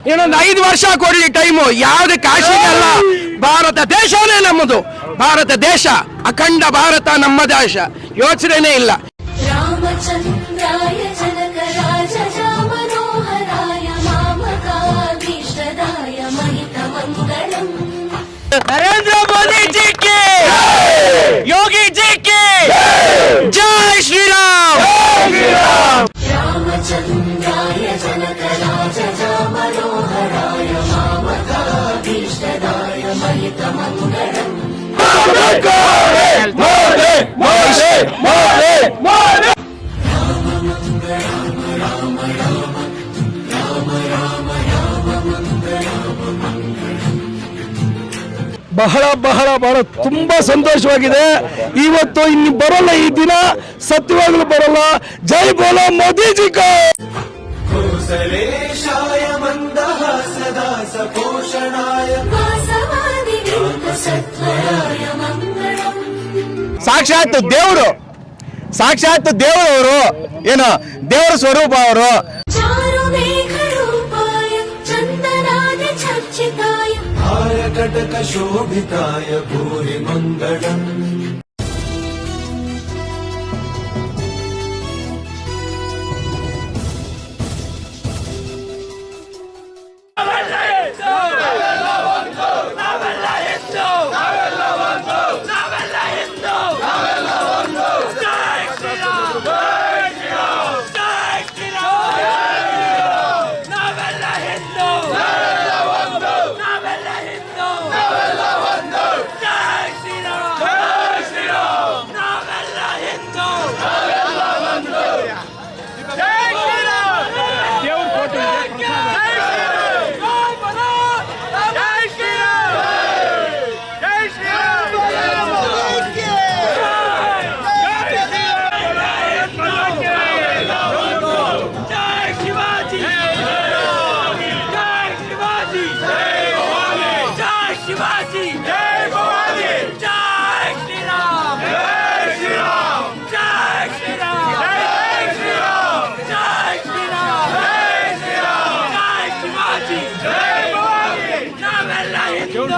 ಇನ್ನೊಂದು ಐದು ವರ್ಷ ಕೊಡ್ಲಿ ಟೈಮು. ಯಾವ್ದು ಕಾಶಿಗಲ್ಲ ಭಾರತ ದೇಶನೇ ನಮ್ಮದು. ಭಾರತ ದೇಶ ಅಖಂಡ ಭಾರತ ನಮ್ಮ ದೇಶ ಯೋಚನೆ ಇಲ್ಲ. ರಾಮಚಂದ್ರಾಯ ಜನಕ ನರೇಂದ್ರ ಮೋದಿ ಜಿ ಕೆ! ಯೋಗಿ ಜಿ ಕೆ! ಜೈ ಶ್ರೀರಾಮ್! ಬಹಳ ಬಹಳ ಬಹಳ ತುಂಬಾ ಸಂತೋಷವಾಗಿದೆ. ಇವತ್ತು ಇನ್ನು ಬರಲ್ಲ ಈ ದಿನ ಸತ್ಯವಾಗ್ಲೂ ಬರಲ್ಲ. ಜೈ ಬೋಲೋ ಮೋದಿಜಿ ಕೋಸಲೇಶಾಯ ಮಂದಹಾಸದಾಸ ಪೋಷಣಾಯ. ವಾಸವಾದಿ ಸತ್ವರಾಯ ಸಾಕ್ಷಾತ್ ದೇವರು. ಸಾಕ್ಷಾತ್ ದೇವರು ಅವರು ಏನು? ದೇವರ ಸ್ವರೂಪ ಅವರು.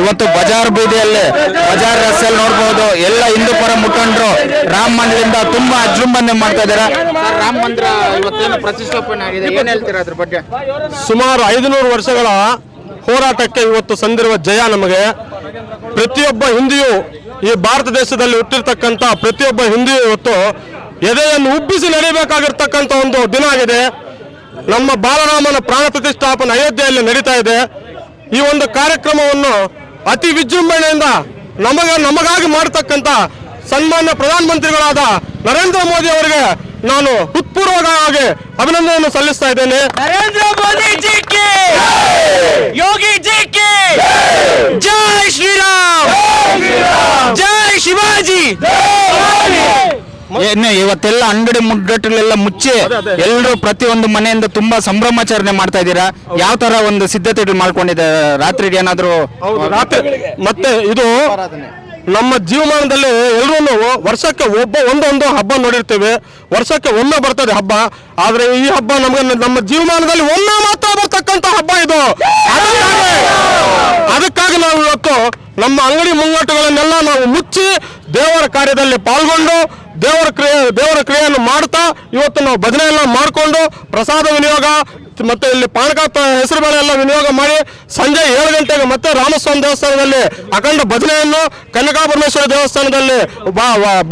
ಇವತ್ತು ಬಜಾರ್ ಬೀದಿಯಲ್ಲಿ ಬಜಾರ್ ರಸ್ತೆಯಲ್ಲಿ ನೋಡಬಹುದು ಎಲ್ಲ ಹಿಂದೂ ಪರ ಮುಖಂಡರು ರಾಮ ಮಂದಿರದಿಂದ ತುಂಬಾ ಅಜೃಂಭಣೆ ಮಾಡ್ತಾ ಇದ್ದಾರೆ. ರಾಮ ಮಂದಿರ ಇವತ್ತೇನು ಪ್ರತಿಷ್ಠಾಪನೆ ಆಗಿದೆ? ಏನ್ ಹೇಳ್ತೀರಾ ಅದ್ರ ಬಗ್ಗೆ? ಸುಮಾರು ಐದುನೂರು ವರ್ಷಗಳ ಹೋರಾಟಕ್ಕೆ ಇವತ್ತು ಸಂದಿರುವ ಜಯ ನಮಗೆ. ಪ್ರತಿಯೊಬ್ಬ ಹಿಂದಿಯು ಈ ಭಾರತ ದೇಶದಲ್ಲಿ ಹುಟ್ಟಿರ್ತಕ್ಕಂಥ ಪ್ರತಿಯೊಬ್ಬ ಹಿಂದಿಯು ಇವತ್ತು ಎದೆಯನ್ನು ಉಬ್ಬಿಸಿ ನಡೀಬೇಕಾಗಿರ್ತಕ್ಕಂಥ ಒಂದು ದಿನ ಆಗಿದೆ. ನಮ್ಮ ಬಾಲರಾಮನ ಪ್ರಾಣ ಪ್ರತಿಷ್ಠಾಪನೆ ಅಯೋಧ್ಯೆಯಲ್ಲಿ ನಡೀತಾ ಇದೆ. ಈ ಒಂದು ಕಾರ್ಯಕ್ರಮವನ್ನು ಅತಿ ವಿಜೃಂಭಣೆಯಿಂದ ನಮಗ ನಮಗಾಗಿ ಮಾಡತಕ್ಕಂತ ಸನ್ಮಾನ್ಯ ಪ್ರಧಾನಮಂತ್ರಿಗಳಾದ ನರೇಂದ್ರ ಮೋದಿ ಅವರಿಗೆ ನಾನು ಹೃತ್ಪೂರ್ವಕವಾಗಿ ಅಭಿನಂದನೆಯನ್ನು ಸಲ್ಲಿಸ್ತಾ ಇದ್ದೇನೆ. ನರೇಂದ್ರ ಮೋದಿ ಜಿಕ್ಕಿ ಕೆ! ಯೋಗಿ ಜಿಕ್ಕಿ ಕೆ! ಜೈ ಶ್ರೀರಾಮ್! ಜೈ ಶಿವಾಜಿ! ಏನೇ ಇವತ್ತೆಲ್ಲ ಅಂಗಡಿ ಮುಗ್ಗಟ್ಟುಗಳೆಲ್ಲ ಮುಚ್ಚಿ ಎಲ್ಲರೂ ಪ್ರತಿಯೊಂದು ಮನೆಯಿಂದ ತುಂಬಾ ಸಂಭ್ರಮಾಚರಣೆ ಮಾಡ್ತಾ ಇದ್ದೀರಾ? ಯಾವ ತರ ಒಂದು ಸಿದ್ಧತೆ ಮಾಡ್ಕೊಂಡಿದೆ? ರಾತ್ರಿ ಏನಾದ್ರು ರಾತ್ರಿ ಮತ್ತೆ ಇದು ನಮ್ಮ ಜೀವಮಾನದಲ್ಲಿ ಎಲ್ಲರೂ ವರ್ಷಕ್ಕೆ ಒಬ್ಬ ಒಂದೊಂದು ಹಬ್ಬ ನೋಡಿರ್ತೇವೆ. ವರ್ಷಕ್ಕೆ ಒಮ್ಮೆ ಬರ್ತದೆ ಹಬ್ಬ. ಆದ್ರೆ ಈ ಹಬ್ಬ ನಮ್ಗೆ ನಮ್ಮ ಜೀವಮಾನದಲ್ಲಿ ಒಮ್ಮೆ ಮಾತ್ರ ಬರ್ತಕ್ಕಂತ ಹಬ್ಬ ಇದು. ಅದಕ್ಕಾಗಿ ಅದಕ್ಕಾಗಿ ನಾವು ಇವತ್ತು ನಮ್ಮ ಅಂಗಡಿ ಮುಂಗಟ್ಟುಗಳನ್ನೆಲ್ಲ ನಾವು ಮುಚ್ಚಿ ದೇವರ ಕಾರ್ಯದಲ್ಲಿ ಪಾಲ್ಗೊಂಡು ದೇವರ ಕ್ರಿಯೆ ದೇವರ ಕ್ರಿಯೆಯನ್ನು ಮಾಡ್ತಾ ಇವತ್ತು ನಾವು ಭಜನೆ ಎಲ್ಲ ಮಾಡಿಕೊಂಡು ಪ್ರಸಾದ ವಿನಿಯೋಗ ಮತ್ತೆ ಇಲ್ಲಿ ಪಾನಕ ಹೆಸರು ಬೇಳೆ ಎಲ್ಲ ವಿನಿಯೋಗ ಮಾಡಿ ಸಂಜೆ ಏಳು ಗಂಟೆಗೆ ಮತ್ತೆ ರಾಮಸ್ವಾಮಿ ದೇವಸ್ಥಾನದಲ್ಲಿ ಅಖಂಡ ಭಜನೆಯನ್ನು ಕನಕಾಪರಮೇಶ್ವರ ದೇವಸ್ಥಾನದಲ್ಲಿ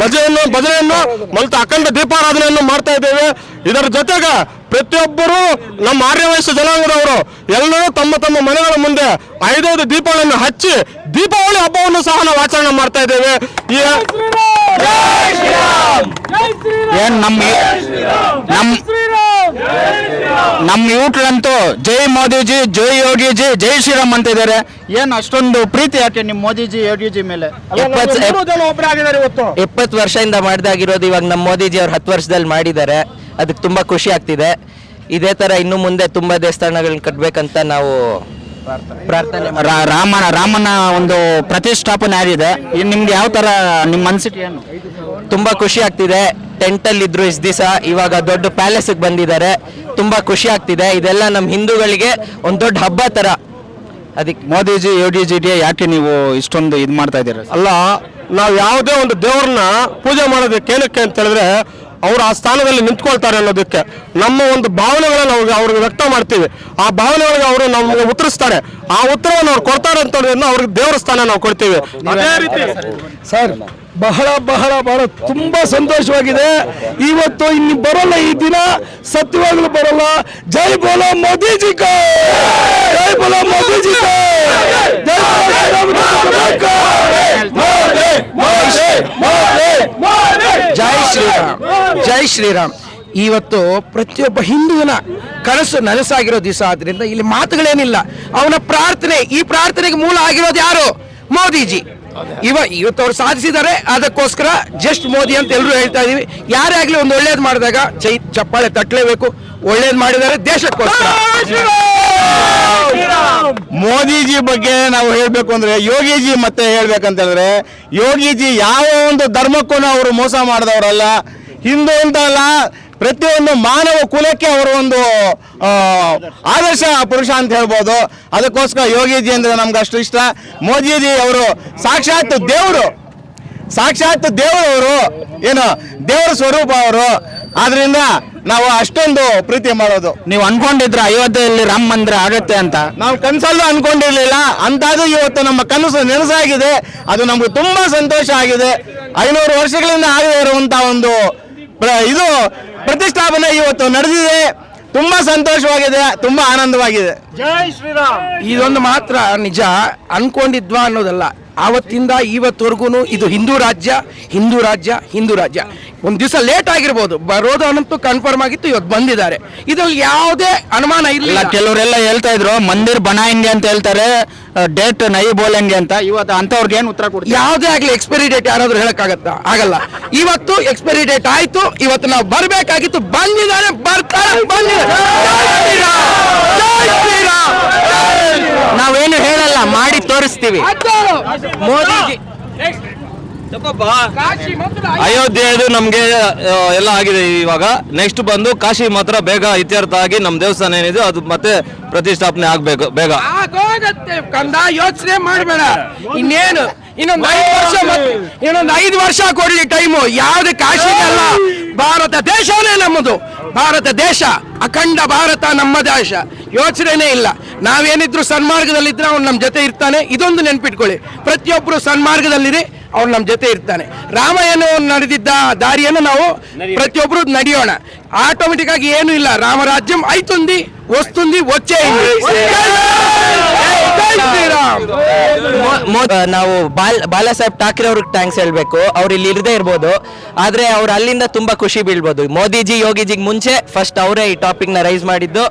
ಭಜನೆಯನ್ನು ಭಜನೆಯನ್ನು ಮತ್ತು ಅಖಂಡ ದೀಪಾರಾಧನೆಯನ್ನು ಮಾಡ್ತಾ ಇದ್ದೇವೆ. ಇದರ ಜೊತೆಗೆ ಪ್ರತಿಯೊಬ್ಬರು ನಮ್ಮ ಆರ್ಯವಯಸ್ಸ ಜನಾಂಗದವರು ಎಲ್ಲರೂ ತಮ್ಮ ತಮ್ಮ ಮನೆಗಳ ಮುಂದೆ ಐದೈದು ದೀಪಗಳನ್ನು ಹಚ್ಚಿ ದೀಪಾವಳಿ ಹಬ್ಬವನ್ನು ಸಹ ನಾವು ಆಚರಣೆ ಮಾಡ್ತಾ ಇದ್ದೇವೆ. ಈ ಏನ್ ನಮ್ಮ ನಮ್ ನಮ್ಮ ಯೂಟ್ಲಂತೂ ಜೈ ಮೋದಿಜಿ ಜೈ ಯೋಗಿಜಿ ಜೈ ಶ್ರೀರಾಮ್ ಅಂತ ಇದ್ದಾರೆ ಏನು ಅಷ್ಟೊಂದು ಪ್ರೀತಿ ಯಾಕೆ ನಿಮ್ ಮೋದಿಜಿ ಯೋಗಿಜಿ ಮೇಲೆ? ಇಪ್ಪತ್ತು ವರ್ಷದಿಂದ ಮಾಡ್ದಾಗಿರೋದು ಇವಾಗ ನಮ್ಮ ಮೋದಿಜಿ ಅವ್ರು ಹತ್ತು ವರ್ಷದಲ್ಲಿ ಮಾಡಿದ್ದಾರೆ. ಅದಕ್ಕೆ ತುಂಬಾ ಖುಷಿ ಆಗ್ತಿದೆ. ಇದೇ ತರ ಇನ್ನು ಮುಂದೆ ತುಂಬಾ ದೇವಸ್ಥಾನಗಳನ್ನ ಕಟ್ಟಬೇಕಂತ ನಾವು ಪ್ರಾರ್ಥನೆ. ರಾ- ರಾಮನ ರಾಮನ ಒಂದು ಪ್ರತಿಷ್ಠಾಪನೆ ಆಗಿದೆ. ನಿಮ್ಗೆ ಯಾವ ತರ ನಿಮ್ ಮನಸ್ಸಿಗೆ ಏನು? ತುಂಬಾ ಖುಷಿ ಆಗ್ತಿದೆ. ಟೆಂಟ್ ಅಲ್ಲಿ ಇದ್ರು ಇಷ್ಟು ದಿವಸ. ಇವಾಗ ದೊಡ್ಡ ಪ್ಯಾಲೇಸ್ ಬಂದಿದ್ದಾರೆ. ತುಂಬಾ ಖುಷಿ ಆಗ್ತಿದೆ. ಇದೆಲ್ಲ ನಮ್ಮ ಹಿಂದೂಗಳಿಗೆ ಒಂದ್ ದೊಡ್ಡ ಹಬ್ಬ ತರ. ಅದಕ್ಕೆ ಮೋದಿಜಿ ಡಿ ಯಾಕೆ ನೀವು ಇಷ್ಟೊಂದು ಇದು ಮಾಡ್ತಾ ಇದ್ದೀರಾ? ಅಲ್ಲ ನಾವು ಯಾವುದೇ ಒಂದು ದೇವ್ರನ್ನ ಪೂಜೆ ಮಾಡೋದಕ್ಕೆ ಏನಕ್ಕೆ ಅಂತ ಹೇಳಿದ್ರೆ ಅವರು ಆ ಸ್ಥಾನದಲ್ಲಿ ನಿಂತ್ಕೊಳ್ತಾರೆ ಅನ್ನೋದಕ್ಕೆ ನಮ್ಮ ಒಂದು ಭಾವನೆಗಳನ್ನ ಅವ್ರಿಗೆ ಅವ್ರಿಗೆ ವ್ಯಕ್ತ ಮಾಡ್ತೀವಿ. ಆ ಭಾವನೆಗಳಿಗೆ ಅವರು ನಮಗೆ ಉತ್ತರಿಸ್ತಾರೆ. ಆ ಉತ್ತರವನ್ನು ಅವ್ರು ಕೊಡ್ತಾರೆ ಅಂತ ಅವ್ರಿಗೆ ದೇವರ ಸ್ಥಾನ ನಾವು ಕೊಡ್ತೀವಿ. ಅದೇ ರೀತಿ. ಸರ್ ಬಹಳ ಬಹಳ ಬಹಳ ತುಂಬಾ ಸಂತೋಷವಾಗಿದೆ. ಇವತ್ತು ಇನ್ನು ಬರಲ್ಲ ಈ ದಿನ. ಸತ್ಯವಾಗಲು ಬರಲ್ಲ. ಜೈ ಬೋಲ ಮೋದಿಜಿ ಕೋ! ಜೈ ಬೋಲ ಮೋದಿಜಿ ಜೈ ಶ್ರೀರಾಮ್. ಜೈ ಶ್ರೀರಾಮ್ ಜೈ ಶ್ರೀರಾಮ್. ಇವತ್ತು ಪ್ರತಿಯೊಬ್ಬ ಹಿಂದುವಿನ ಕನಸು ನನಸಾಗಿರೋ ದಿವಸ ಆದ್ರಿಂದ ಇಲ್ಲಿ ಮಾತುಗಳೇನಿಲ್ಲ. ಅವನ ಪ್ರಾರ್ಥನೆ ಈ ಪ್ರಾರ್ಥನೆಗೆ ಮೂಲ ಆಗಿರೋದು ಯಾರು? ಮೋದಿಜಿ. ಇವ ಇವತ್ತು ಅವ್ರು ಸಾಧಿಸಿದ್ದಾರೆ ಅದಕ್ಕೋಸ್ಕರ ಜಸ್ಟ್ ಮೋದಿ ಅಂತ ಎಲ್ಲರೂ ಹೇಳ್ತಾ ಇದೀವಿ. ಯಾರೇ ಆಗಲಿ ಒಂದು ಒಳ್ಳೇದು ಮಾಡಿದಾಗ ಚೈ ಚಪ್ಪಾಳೆ ತಟ್ಟಲೇಬೇಕು ಒಳ್ಳೇದು ಮಾಡಿದ್ದಾರೆ ದೇಶಕ್ಕೋಸ್ಕರ. ಮೋದಿಜಿ ಬಗ್ಗೆ ನಾವು ಹೇಳಬೇಕು ಅಂದ್ರೆ ಯೋಗಿಜಿ ಮತ್ತೆ ಹೇಳ್ಬೇಕಂತ ಹೇಳಿದ್ರೆ ಯೋಗಿಜಿ ಯಾವ ಒಂದು ಧರ್ಮಕ್ಕೂ ಅವರು ಮೋಸ ಮಾಡಿದವರಲ್ಲ. ಹಿಂದೂ ಅಂತ ಅಲ್ಲ ಪ್ರತಿಯೊಂದು ಮಾನವ ಕುಲಕ್ಕೆ ಅವರು ಒಂದು ಆದರ್ಶ ಪುರುಷ ಅಂತ ಹೇಳ್ಬೋದು. ಅದಕ್ಕೋಸ್ಕರ ಯೋಗಿಜಿ ಅಂದ್ರೆ ನಮ್ಗೆ ಅಷ್ಟು ಇಷ್ಟ. ಮೋದಿಜಿ ಅವರು ಸಾಕ್ಷಾತ್ ದೇವರು. ಸಾಕ್ಷಾತ್ ದೇವರವರು ಏನು ದೇವರ ಸ್ವರೂಪ ಅವರು. ಆದ್ರಿಂದ ನಾವು ಅಷ್ಟೊಂದು ಪ್ರೀತಿ ಮಾಡೋದು. ನೀವು ಅನ್ಕೊಂಡಿದ್ರ ಅಯೋಧ್ಯೆಯಲ್ಲಿ ರಾಮ ಮಂದಿರ ಆಗುತ್ತೆ ಅಂತ? ನಾವು ಕನಸಲ್ಲೂ ಅನ್ಕೊಂಡಿರ್ಲಿಲ್ಲ. ಅಂತಾದ್ರೂ ಇವತ್ತು ನಮ್ಮ ಕನಸು ನೆನಸಾಗಿದೆ. ಅದು ನಮ್ಗೆ ತುಂಬಾ ಸಂತೋಷ ಆಗಿದೆ. ಐನೂರು ವರ್ಷಗಳಿಂದ ಆಗದೇ ಇರುವಂತ ಒಂದು ಇದು ಪ್ರತಿಷ್ಠಾಪನೆ ಇವತ್ತು ನಡೆದಿದೆ. ತುಂಬಾ ಸಂತೋಷವಾಗಿದೆ ತುಂಬಾ ಆನಂದವಾಗಿದೆ. ಜೈ ಶ್ರೀರಾಮ್. ಇದೊಂದು ಮಾತ್ರ ನಿಜ ಅನ್ಕೊಂಡಿದ್ವಾ ಅನ್ನೋದಲ್ಲ. ಆವತ್ತಿಂದ ಇವತ್ತವರೆಗೂ ಇದು ಹಿಂದೂ ರಾಜ್ಯ ಹಿಂದೂ ರಾಜ್ಯ ಹಿಂದೂ ರಾಜ್ಯ. ಒಂದು ದಿವಸ ಲೇಟ್ ಆಗಿರ್ಬೋದು. ಬರೋದು ಅನ್ನಂತೂ ಕನ್ಫರ್ಮ್ ಆಗಿತ್ತು ಇವತ್ತು ಬಂದಿದ್ದಾರೆ. ಇದ್ರಲ್ಲಿ ಯಾವುದೇ ಅನುಮಾನ ಇಲ್ಲ ಇಲ್ಲ ಕೆಲವರೆಲ್ಲ ಹೇಳ್ತಾ ಇದ್ರು ಮಂದಿರ್ ಬನಾಯಂಗೆ ಅಂತ ಹೇಳ್ತಾರೆ ಡೇಟ್ ನೈ ಬೋಲಂಗೆ ಅಂತ. ಇವತ್ತು ಅಂತವ್ರಿಗೆ ಏನು ಉತ್ತರ ಕೊಡ್ತೀವಿ ಯಾವುದೇ ಆಗಲಿ ಎಕ್ಸ್ಪೈರಿ ಡೇಟ್ ಯಾರಾದ್ರೂ ಹೇಳಕ್ಕಾಗತ್ತಾ? ಆಗಲ್ಲ. ಇವತ್ತು ಎಕ್ಸ್ಪೈರಿ ಡೇಟ್ ಆಯ್ತು ಇವತ್ತು ನಾವು ಬರಬೇಕಾಗಿತ್ತು ಬಂದಿದ್ದಾರೆ ಬರ್ತಾರೆ ಬಂದಿದ್ದಾರೆ. ಜೈ ಶ್ರೀರಾಮ್! ಜೈ ಶ್ರೀರಾಮ್! ನಾವೇನು ಹೇಳಲ್ಲ ಮಾಡಿ ತೋರಿಸ್ತೀವಿ. ಮೋದಿಜಿ ಅಯೋಧ್ಯೆದು ನಮಗೆ ಎಲ್ಲ ಆಗಿದೆ ಇವಾಗ. ನೆಕ್ಸ್ಟ್ ಬಂದು ಕಾಶಿ ಮಾತ್ರ ಬೇಗ ಇತ್ಯರ್ಥ ಆಗಿ ನಮ್ಮ ದೇವಸ್ಥಾನ ಏನಿದೆ ಅದು ಮತ್ತೆ ಪ್ರತಿಷ್ಠಾಪನೆ ಆಗ್ಬೇಕು ಬೇಗ. ಆಗೋಗತ್ತೆ ಕಂದ ಯೋಚನೆ ಮಾಡಬೇಡ. ಇನ್ನೇನು? ಇನ್ನೊಂದು ಐದು ವರ್ಷ ಇನ್ನೊಂದ್ ಇನ್ನೊಂದು ಐದು ವರ್ಷ ಕೊಡ್ಲಿ ಟೈಮು ಯಾವ್ದು ಕಾಶಿ ಅಲ್ಲ. ಭಾರತ ದೇಶನೇ ನಮ್ಮದು. ಭಾರತ ದೇಶ ಅಖಂಡ ಭಾರತ ನಮ್ಮ ದೇಶ. ಯೋಚನೆನೇ ಇಲ್ಲ. ನಾವೇನಿದ್ರು ಸನ್ಮಾರ್ಗದಲ್ಲಿದ್ರೆ ಅವ್ನು ನಮ್ಮ ಜೊತೆ ಇರ್ತಾನೆ. ಇದೊಂದು ನೆನ್ಪಿಟ್ಕೊಳ್ಳಿ. ಪ್ರತಿಯೊಬ್ಬರು ಸನ್ಮಾರ್ಗದಲ್ಲಿರಿ. ಅವ್ನು ನಮ್ಮ ಜೊತೆ ಇರ್ತಾನೆ ರಾಮಯ್ಯನು ನಡೆದಿದ್ದ ದಾರಿಯನ್ನು ನಾವು ಪ್ರತಿಯೊಬ್ಬರು ನಡೆಯೋಣ ಆಟೋಮೆಟಿಕ್ ಆಗಿ ಏನೂ ಇಲ್ಲ ರಾಮರಾಜ್ಯಂ ಐತುಂದಿ ವಸ್ತುಂದಿ ವಚ್ಚೇ ನಾವು ಬಾಲ್ ಬಾಲಾ ಸಾಹೇಬ್ ಠಾಕ್ರೆ ಅವ್ರಿಗೆ ಥ್ಯಾಂಕ್ಸ್ ಹೇಳ್ಬೇಕು. ಅವ್ರು ಇಲ್ಲಿ ಇರದೇ ಇರ್ಬೋದು. ಆದ್ರೆ ಅವ್ರು ಅಲ್ಲಿಂದ ತುಂಬಾ ಖುಷಿ ಬೀಳ್ಬೋದು. ಮೋದಿಜಿ ಯೋಗಿಜಿಗೆ ಮುಂಚೆ ಫಸ್ಟ್ ಅವರೇ ಈ ಟಾಪಿಕ್ನ ರೈಸ್ ಮಾಡಿದ್ದು.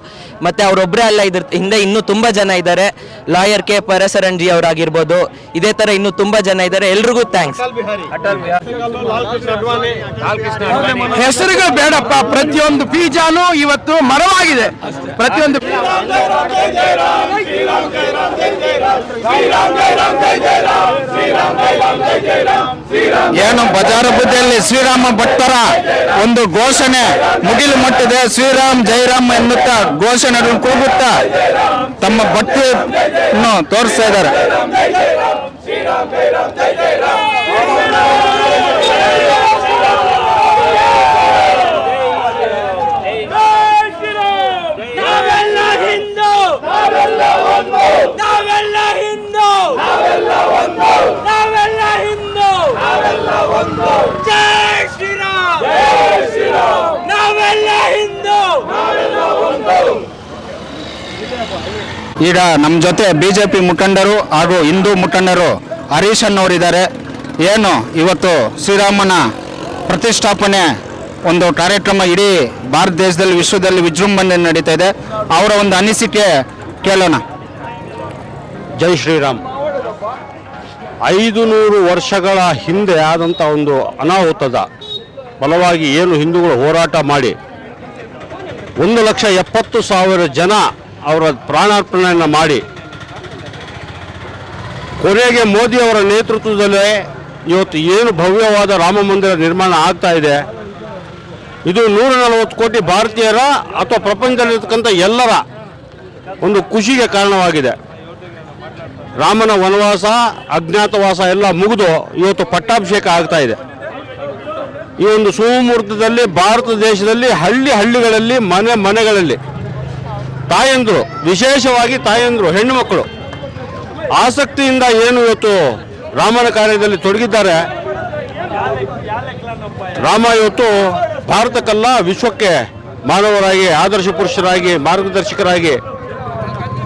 ಮತ್ತೆ ಅವರೊಬ್ಬರೇ ಅಲ್ಲ ಇದ್ರ ಹಿಂದೆ ಇನ್ನೂ ತುಂಬಾ ಜನ ಇದ್ದಾರೆ. ಲಾಯರ್ ಕೆ ಪರಸರಣ್ ಜಿ ಅವರಾಗಿರ್ಬೋದು. ಇದೇ ತರ ಇನ್ನೂ ತುಂಬಾ ಜನ ಇದ್ದಾರೆ. ಎಲ್ರಿಗೂ ಥ್ಯಾಂಕ್ಸ್ ಹೆಸರುಗಳು ಬೇಡಪ್ಪ. ಪ್ರತಿಯೊಂದು ಬೀಜಾನು ಇವತ್ತು ಮರವಾಗಿದೆ. ಪ್ರತಿಯೊಂದು ಏನು ಬಜಾರ ಬುದ್ಧಿಯಲ್ಲಿ ಶ್ರೀರಾಮ ಭಕ್ತರ ಒಂದು ಘೋಷಣೆ ಮುಗಿಲು ಮಟ್ಟಿದೆ. ಶ್ರೀರಾಮ್, ಜೈರಾಮ್ ಎನ್ನುತ್ತಾ ಘೋಷಣೆ ಕೂಗುತ್ತಾ ತಮ್ಮ ಭಕ್ತಿಯನ್ನು ತೋರಿಸ್ತಾ ಇದ್ದಾರೆ. ಈಗ ನಮ್ಮ ಜೊತೆ ಬಿ ಜೆ ಪಿ ಮುಖಂಡರು ಹಾಗೂ ಹಿಂದೂ ಮುಖಂಡರು ಹರೀಶ್ ಅನ್ನೋರಿದ್ದಾರೆ. ಏನು, ಇವತ್ತು ಶ್ರೀರಾಮನ ಪ್ರತಿಷ್ಠಾಪನೆ ಒಂದು ಕಾರ್ಯಕ್ರಮ ಇಡೀ ಭಾರತ ದೇಶದಲ್ಲಿ, ವಿಶ್ವದಲ್ಲಿ ವಿಜೃಂಭಣೆ ನಡೀತಾ ಇದೆ. ಅವರ ಒಂದು ಅನಿಸಿಕೆ ಕೇಳೋಣ. ಜೈ ಶ್ರೀರಾಮ್. ಐದು ನೂರು ವರ್ಷಗಳ ಹಿಂದೆ ಆದಂಥ ಒಂದು ಅನಾಹುತದ ಬಲವಾಗಿ ಏನು ಹಿಂದೂಗಳು ಹೋರಾಟ ಮಾಡಿ, ಒಂದು ಲಕ್ಷ ಎಪ್ಪತ್ತು ಸಾವಿರ ಜನ ಅವರ ಪ್ರಾಣಾರ್ಪಣೆಯನ್ನು ಮಾಡಿ ಕೊನೆಗೆ ಮೋದಿ ಅವರ ನೇತೃತ್ವದಲ್ಲೇ ಇವತ್ತು ಏನು ಭವ್ಯವಾದ ರಾಮ ಮಂದಿರ ನಿರ್ಮಾಣ ಆಗ್ತಾ ಇದೆ. ಇದು ನೂರ ನಲವತ್ತು ಕೋಟಿ ಭಾರತೀಯರ ಅಥವಾ ಪ್ರಪಂಚದಲ್ಲಿರ್ತಕ್ಕಂಥ ಎಲ್ಲರ ಒಂದು ಖುಷಿಗೆ ಕಾರಣವಾಗಿದೆ. ರಾಮನ ವನವಾಸ, ಅಜ್ಞಾತವಾಸ ಎಲ್ಲ ಮುಗಿದು ಇವತ್ತು ಪಟ್ಟಾಭಿಷೇಕ ಆಗ್ತಾ ಇದೆ. ಈ ಒಂದು ಸುಮುಹೂರ್ತದಲ್ಲಿ ಭಾರತ ದೇಶದಲ್ಲಿ ಹಳ್ಳಿ ಹಳ್ಳಿಗಳಲ್ಲಿ ಮನೆ ಮನೆಗಳಲ್ಲಿ ತಾಯಂದ್ರು, ವಿಶೇಷವಾಗಿ ತಾಯಂದರು, ಹೆಣ್ಣು ಮಕ್ಕಳು. ಆಸಕ್ತಿಯಿಂದ ಏನು ಇವತ್ತು ರಾಮನ ಕಾರ್ಯದಲ್ಲಿ ತೊಡಗಿದ್ದಾರೆ? ರಾಮ ಇವತ್ತು ಭಾರತಕ್ಕಲ್ಲ, ವಿಶ್ವಕ್ಕೆ ಮಾನವರಾಗಿ, ಆದರ್ಶ ಪುರುಷರಾಗಿ, ಮಾರ್ಗದರ್ಶಕರಾಗಿ.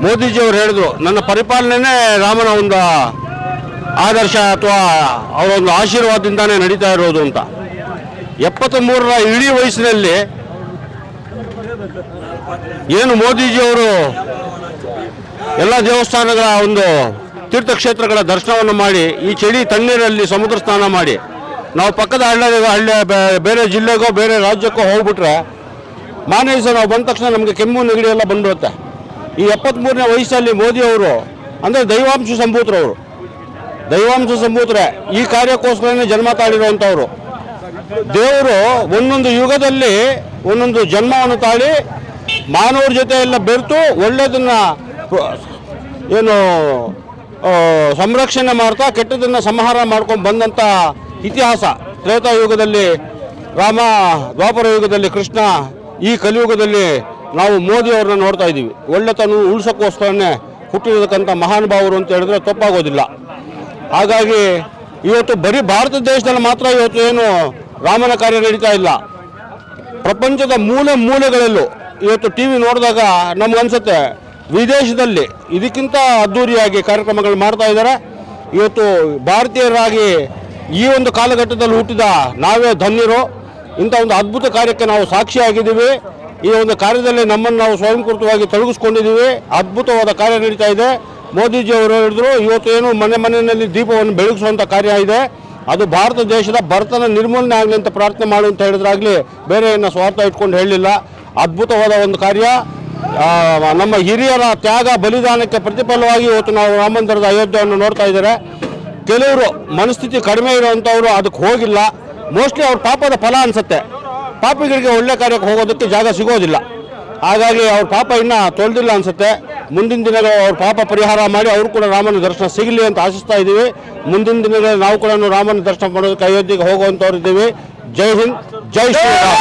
ಮೋದಿಜಿಯವರು ಹೇಳಿದ್ರು, ನನ್ನ ಪರಿಪಾಲನೆ ರಾಮನ ಒಂದು ಆದರ್ಶ ಅಥವಾ ಅವರ ಒಂದು ಆಶೀರ್ವಾದದಿಂದಾನೇ ನಡೀತಾ ಇರೋದು ಅಂತ. ಎಪ್ಪತ್ತ ಮೂರರ ಇಡೀ ವಯಸ್ಸಿನಲ್ಲಿ ಏನು ಮೋದಿಜಿಯವರು ಎಲ್ಲ ದೇವಸ್ಥಾನಗಳ ಒಂದು ತೀರ್ಥಕ್ಷೇತ್ರಗಳ ದರ್ಶನವನ್ನು ಮಾಡಿ, ಈ ಚಳಿ ತಣ್ಣೀರಲ್ಲಿ ಸಮುದ್ರ ಸ್ನಾನ ಮಾಡಿ, ನಾವು ಪಕ್ಕದ ಹಳ್ಳಿ ಹಳ್ಳಿ ಬೇರೆ ಜಿಲ್ಲೆಗೋ, ಬೇರೆ ರಾಜ್ಯಕ್ಕೋ ಹೋಗ್ಬಿಟ್ರೆ ಮಾನೇ ನಾವು ಬಂದ ತಕ್ಷಣ ನಮಗೆ ಕೆಮ್ಮು, ನೆಗಡಿ ಎಲ್ಲ ಬಂದ್ಬಿಡುತ್ತೆ. ಈ ಎಪ್ಪತ್ತ್ಮೂರನೇ ವಯಸ್ಸಲ್ಲಿ ಮೋದಿ ಅವರು ಅಂದರೆ ದೈವಾಂಶ ಸಂಭೂತರವರು. ದೈವಾಂಶ ಸಂಭೂತರೆ, ಈ ಕಾರ್ಯಕ್ಕೋಸ್ಕರನೇ ಜನ್ಮ ತಾಳಿರುವಂಥವ್ರು. ದೇವರು ಒಂದೊಂದು ಯುಗದಲ್ಲಿ ಒಂದೊಂದು ಜನ್ಮವನ್ನು ತಾಳಿ ಮಾನವರ ಜೊತೆ ಎಲ್ಲ ಬೆರೆತು ಒಳ್ಳೆಯದನ್ನ ಏನು ಸಂರಕ್ಷಣೆ ಮಾಡ್ತಾ ಕೆಟ್ಟದನ್ನು ಸಂಹಾರ ಮಾಡ್ಕೊಂಡು ಬಂದಂಥ ಇತಿಹಾಸ ತ್ರೇತಾಯುಗದಲ್ಲಿ ರಾಮ ದ್ವಾಪರ ಯುಗದಲ್ಲಿ ಕೃಷ್ಣ, ಈ ಕಲಿಯುಗದಲ್ಲಿ ನಾವು ಮೋದಿಯವ್ರನ್ನ ನೋಡ್ತಾ ಇದ್ದೀವಿ. ಒಳ್ಳೆತನ ಉಳಿಸೋಕ್ಕೋಸ್ಕರನೇ ಹುಟ್ಟಿರತಕ್ಕಂಥ ಮಹಾನುಭಾವರು ಅಂತ ಹೇಳಿದ್ರೆ ತಪ್ಪಾಗೋದಿಲ್ಲ. ಹಾಗಾಗಿ ಇವತ್ತು ಬರೀ ಭಾರತ ದೇಶದಲ್ಲಿ ಮಾತ್ರ ಇವತ್ತು ಏನು ರಾಮನ ಕಾರ್ಯ ನಡೀತಾ ಇಲ್ಲ. ಪ್ರಪಂಚದ ಮೂಲೆ ಮೂಲೆಗಳಲ್ಲೂ ಇವತ್ತು ಟಿ ವಿ ನೋಡಿದಾಗ ನಮಗನ್ಸುತ್ತೆ ವಿದೇಶದಲ್ಲಿ ಇದಕ್ಕಿಂತ ಅದ್ಧೂರಿಯಾಗಿ ಕಾರ್ಯಕ್ರಮಗಳು ಮಾಡ್ತಾ ಇದ್ದಾರೆ. ಇವತ್ತು ಭಾರತೀಯರಾಗಿ ಈ ಒಂದು ಕಾಲಘಟ್ಟದಲ್ಲಿ ಹುಟ್ಟಿದ ನಾವೇ ಧನ್ಯರು. ಇಂಥ ಒಂದು ಅದ್ಭುತ ಕಾರ್ಯಕ್ಕೆ ನಾವು ಸಾಕ್ಷಿಯಾಗಿದ್ದೀವಿ. ಈ ಒಂದು ಕಾರ್ಯದಲ್ಲಿ ನಮ್ಮನ್ನು ನಾವು ಸ್ವಯಂಕೃತವಾಗಿ ತೊಡಗಿಸ್ಕೊಂಡಿದ್ದೀವಿ. ಅದ್ಭುತವಾದ ಕಾರ್ಯ ನಡೀತಾ ಇದೆ. ಮೋದಿಜಿ ಅವರು ಹೇಳಿದ್ರು, ಇವತ್ತು ಏನು ಮನೆ ಮನೆಯಲ್ಲಿ ದೀಪವನ್ನು ಬೆಳಗಿಸುವಂಥ ಕಾರ್ಯ ಇದೆ. ಅದು ಭಾರತ ದೇಶದ ಬರ್ತನ ನಿರ್ಮೂಲನೆ ಆಗಲಿ ಅಂತ ಪ್ರಾರ್ಥನೆ ಮಾಡು ಅಂತ ಹೇಳಿದ್ರಾಗಲಿ ಬೇರೆ ಏನು ಸ್ವಾರ್ಥ ಇಟ್ಕೊಂಡು ಹೇಳಲಿಲ್ಲ ಅದ್ಭುತವಾದ ಒಂದು ಕಾರ್ಯ. ನಮ್ಮ ಹಿರಿಯರ ತ್ಯಾಗ, ಬಲಿದಾನಕ್ಕೆ ಪ್ರತಿಫಲವಾಗಿ ಇವತ್ತು ನಾವು ರಾಮ ಮಂದಿರದ ಅಯೋಧ್ಯೆಯನ್ನು ನೋಡ್ತಾ ಇದ್ದಾರೆ. ಕೆಲವರು ಮನಸ್ಥಿತಿ ಕಡಿಮೆ ಇರುವಂಥವ್ರು ಅದಕ್ಕೆ ಹೋಗಿಲ್ಲ. ಮೋಸ್ಟ್ಲಿ ಅವ್ರ ಪಾಪದ ಫಲ ಅನಿಸುತ್ತೆ. ಪಾಪಿಗಳಿಗೆ ಒಳ್ಳೆ ಕಾರ್ಯಕ್ಕೆ ಹೋಗೋದಕ್ಕೆ ಜಾಗ ಸಿಗೋದಿಲ್ಲ. ಹಾಗಾಗಿ ಅವ್ರ ಪಾಪ ಇನ್ನೂ ತೊಳೆದಿಲ್ಲ ಅನಿಸುತ್ತೆ. ಮುಂದಿನ ದಿನಗಳು ಅವ್ರ ಪಾಪ ಪರಿಹಾರ ಮಾಡಿ ಅವರು ಕೂಡ ರಾಮನ ದರ್ಶನ ಸಿಗಲಿ ಅಂತ ಆಶಿಸ್ತಾ ಇದ್ದೀವಿ. ಮುಂದಿನ ದಿನಗಳಲ್ಲಿ ನಾವು ಕೂಡ ರಾಮನ ದರ್ಶನ ಮಾಡೋದಕ್ಕೆ ಅಯೋಧ್ಯೆಗೆ ಹೋಗುವಂಥವ್ರು ಇದ್ದೀವಿ. ಜೈ ಹಿಂದ್, ಜೈ ಶ್ರೀರಾಮ್.